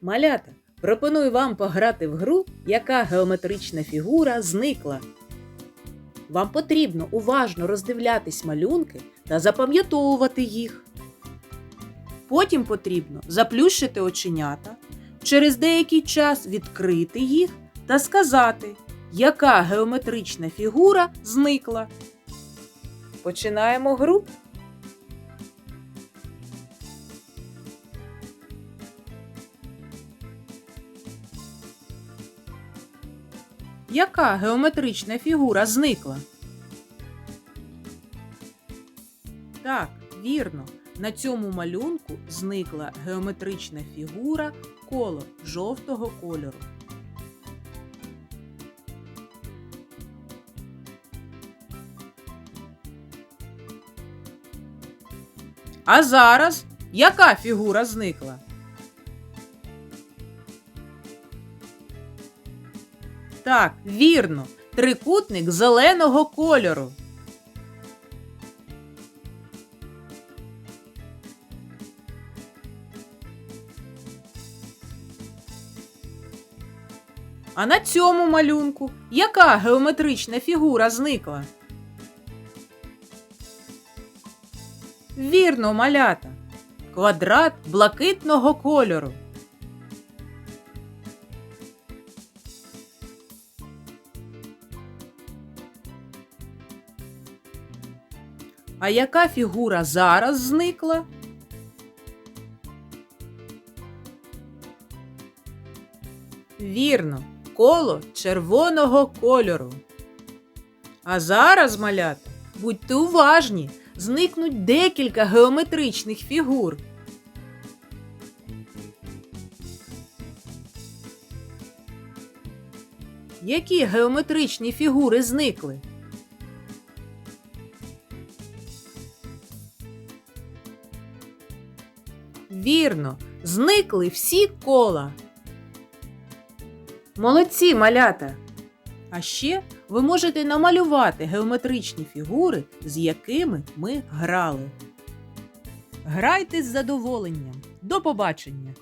Малята, пропоную вам пограти в гру, яка геометрична фігура зникла. Вам потрібно уважно роздивлятись малюнки та запам'ятовувати їх. Потім потрібно заплющити оченята, через деякий час відкрити їх та сказати, яка геометрична фігура зникла. Починаємо гру. Яка геометрична фігура зникла? Так, вірно. На цьому малюнку зникла геометрична фігура коло жовтого кольору. А зараз яка фігура зникла? Так, вірно, трикутник зеленого кольору. А на цьому малюнку яка геометрична фігура зникла? Вірно, малята. Квадрат блакитного кольору. А яка фігура зараз зникла? Вірно, коло червоного кольору. А зараз, малята, будьте уважні, зникнуть декілька геометричних фігур. Які геометричні фігури зникли? Вірно, зникли всі кола. Молодці, малята! А ще ви можете намалювати геометричні фігури, з якими ми грали. Грайте з задоволенням. До побачення!